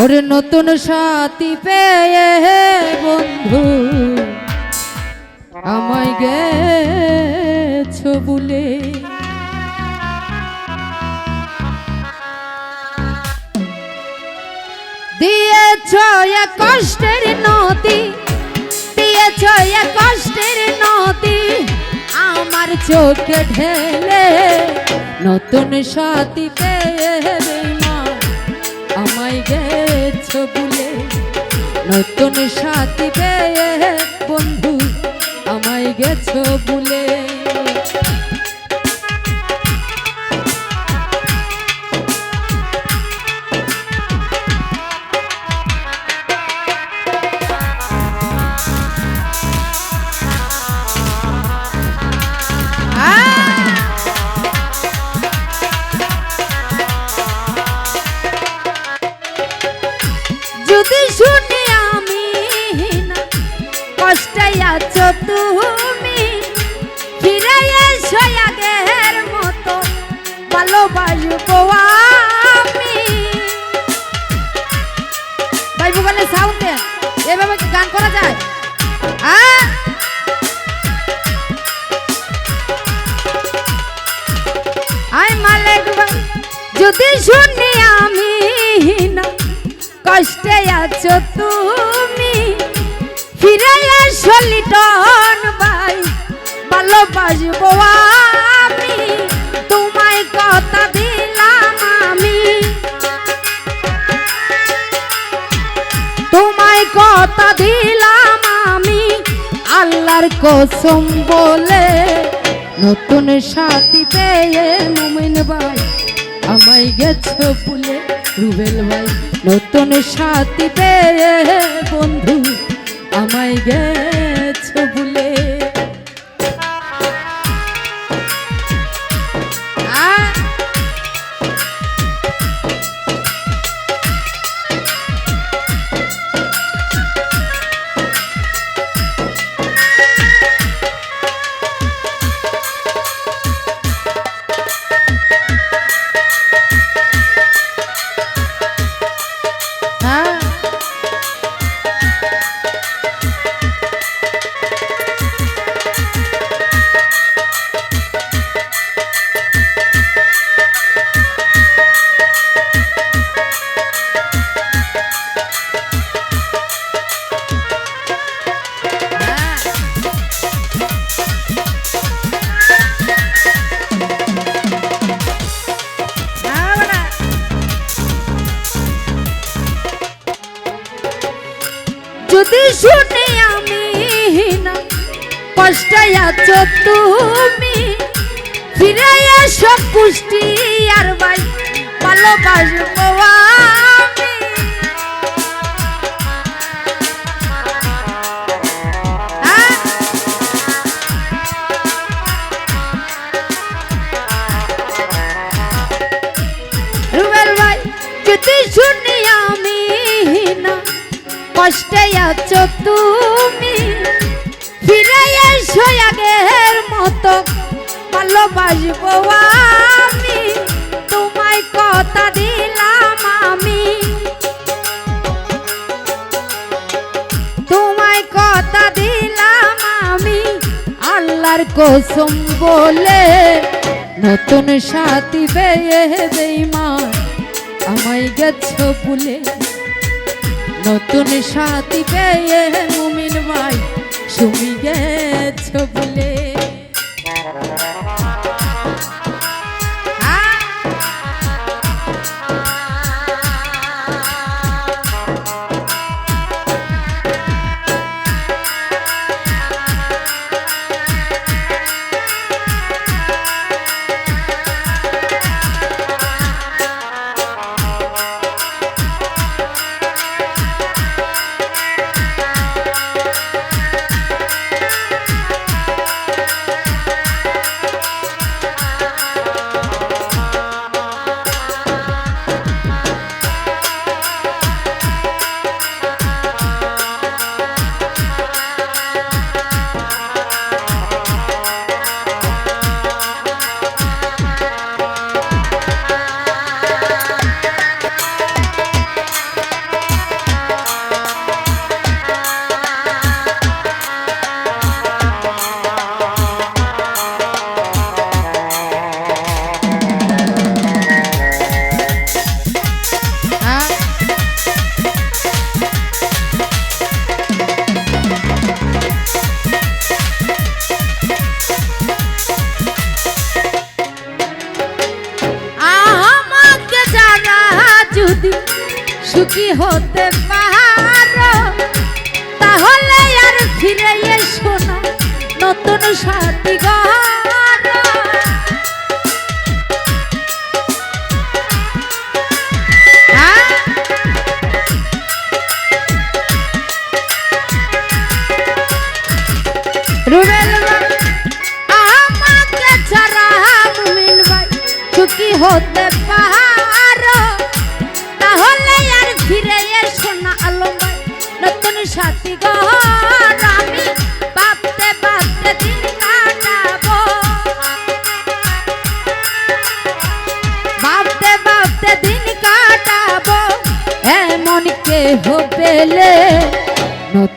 ওরে নতুন সাথী পেয়ে বন্ধু, আমায় গেছো বলে। দিয়েছ এ কষ্টের নদী, দিয়েছ এ কষ্টের নদী, আমার চোখে ঢেলে নতুন সাথী পেয়ে আমায় গেছ বলে নতুন সাথী পেয়ে বন্ধু আমায় গেছো বলে ভালোবাসবো আমি। ভাই ভুগলে সাউন্ড এভাবে কি গান করা যায়? হ্যাঁ? আই মালিক যদি শুনি আমি না কষ্টে আছো তুমি। ফিরে এসো লিটন ভাই, ভালোবাসবো আমি। তোমায় কসম বলে নতুন সাথী পেয়ে মুমিন ভাই, আমায় গেছো বলে রুবেল ভাই। নতুন সাথী পেয়ে বন্ধু, আমায় গেছো বলে যদি শুনে আমি না কষ্টে আছো তুমি ফিরে এসো পুষ্টি আর ভাই ভালোবাসবো আমি হ্যাঁ? আছো তুমি। ফিরে এসো আগের মতো, ভালোবাসবো আমি। তোমায় কথা দিলাম আমি। তোমায় কথা দিলাম আমি। আল্লাহর কসম বলে নতুন সাথী পেয়ে বেইমান। আমায় গেছো বলে নতুন সাথী পেয়ে মুমিন ভাই সুমি গেছো নতুন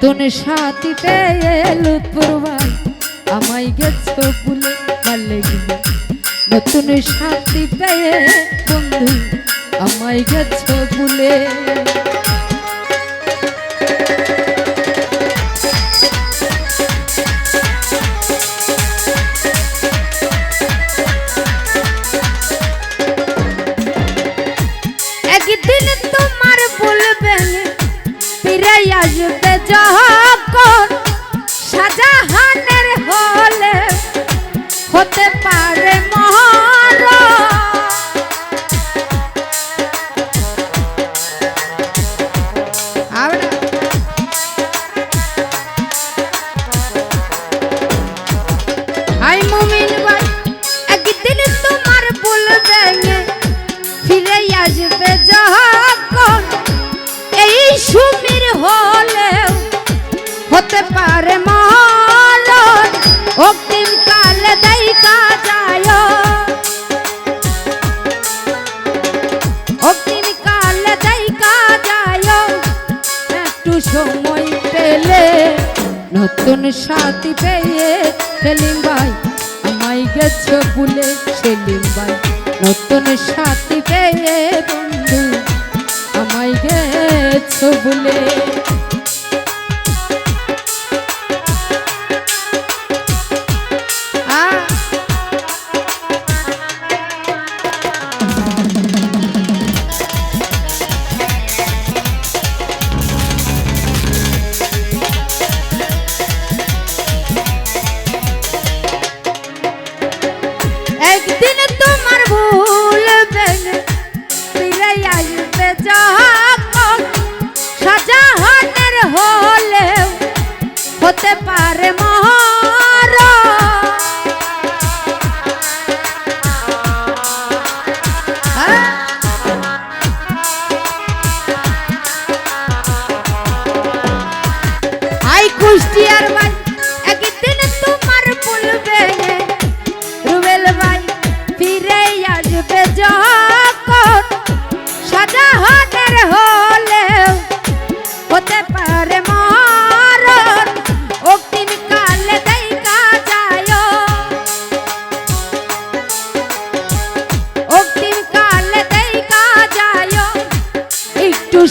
নতুন সাথীতে এলো গেছ আমায় গেছো ভুলে ভালে গিয়ে নতুন সাথীতে বন্ধু, আমায় গেছো ভুলে মুমিন ভাই, একদিন তোমার বলবে ফিরে আসবে যখন। এই সুমির হতে পারে মরণ অগ্রিম কালে দেখা যায়। অগ্রিম কালে দেখা যায়। একটু সময় পেলে নতুন সাথী পেয়ে সেলিম ভাই, আমায় গেছ ভুলে সেলিম ভাই। নতুন সাথী পেয়ে বন্ধু, আমায় গেছ ভুলে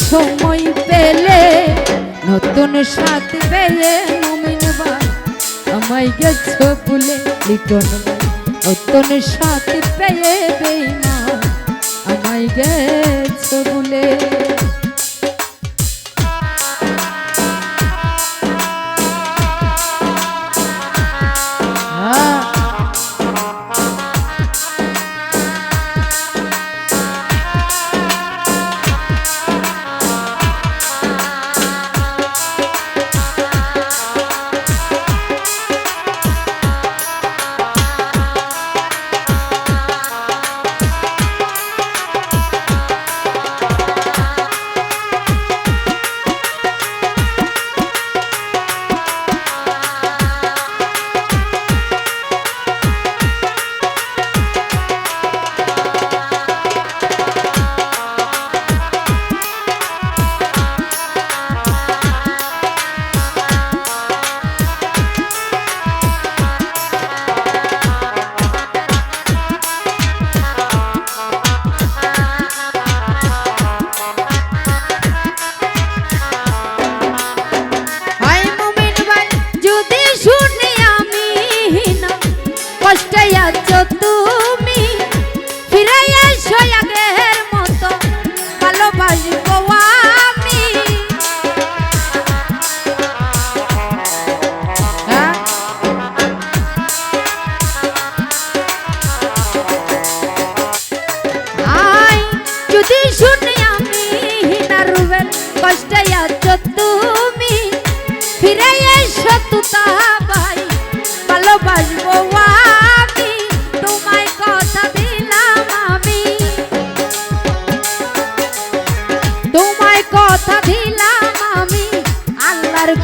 সময় পেলে, নতুন সাথ পেলে আমায় গেছ ভুলে লিটন নতুন সাথ পেয়ে বেমা আমায় গেছ ভুলে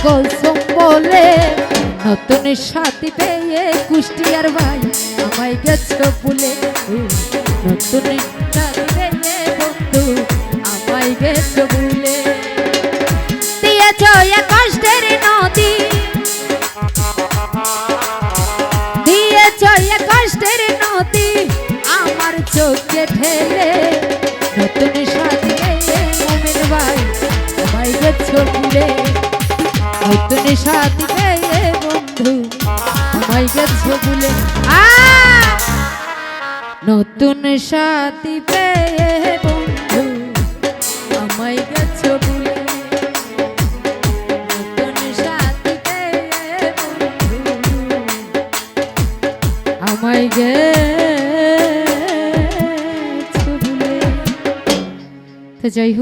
কসম বলে নতুন সাথী পেয়ে কুষ্টিয়ার ভাই আমায় গেছো ভুলে নতুন সাথী পেয়ে বন্ধু আমায় গেছো এ কষ্টের নদী। দিয়েছ কষ্টের নদী। আমার চোখে ঠেলে সাথী পেয়ে বন্ধু। আমায় গেছো ভুলে নতুন সাথী পেয়ে বন্ধু, আমায় গেছো ভুলে নতুন সাথী পেয়ে বন্ধু। আমায় গেছো তো যাই হোক।